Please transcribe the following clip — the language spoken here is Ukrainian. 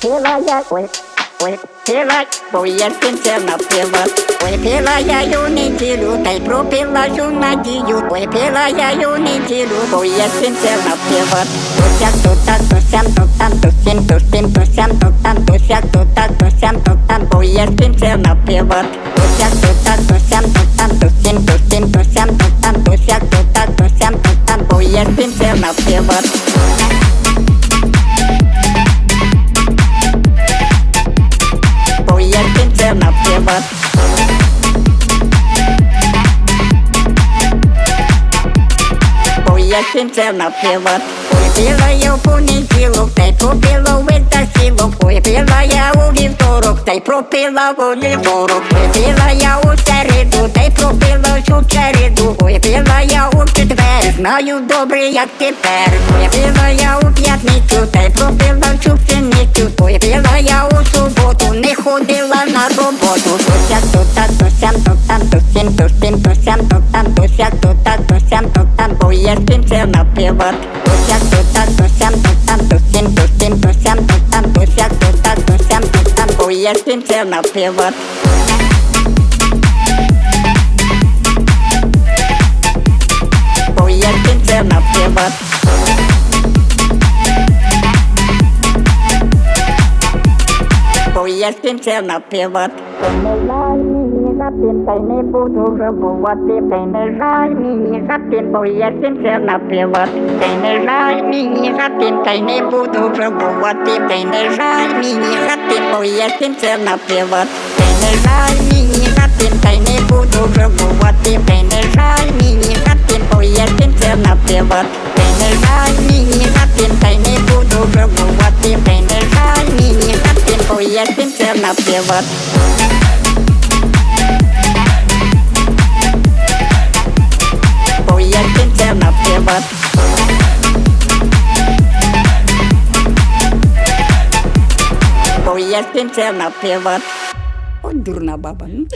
Пила я, ой, ой, пила, бо я кінця напила. Ой, пила я ю неділю, та й пропила ю надію. Ой, пила я ю неділю, бо я кінця напила. То сяк, то так, то сям, то там, то сім, то сім, то сям, то там, то сяк, то так, то сям, то Напила. Бо я кінця напила. Ой, пила я в понеділок, та й пропила витасілок. Ой, пила я у вівторок, та й пропила в вівторок. Пила я у середу, та пропила всю череду. Пила я у четвер, знаю добре, як тепер. Пила я у п'ятницю, та пропила всю пшеницю. Пила я у суботу, на роботу. То сяк, то так, то сям, то Мені за тим, та й не буду жалувати, та й не жаль мені за тим, бо я напила. Та й не жаль мені за тим, та й не буду жалувати, та й не жаль мені за тим, бо я напила. Та й не жаль мені за тим, та й не буду жалувати, та й не жаль мені за тим, бо я напила. Та й не жаль мені за тим, та й не буду жалувати, та й не жаль мені за тим, бо я кінця напила. я кінця напила. От дурна баба. ну.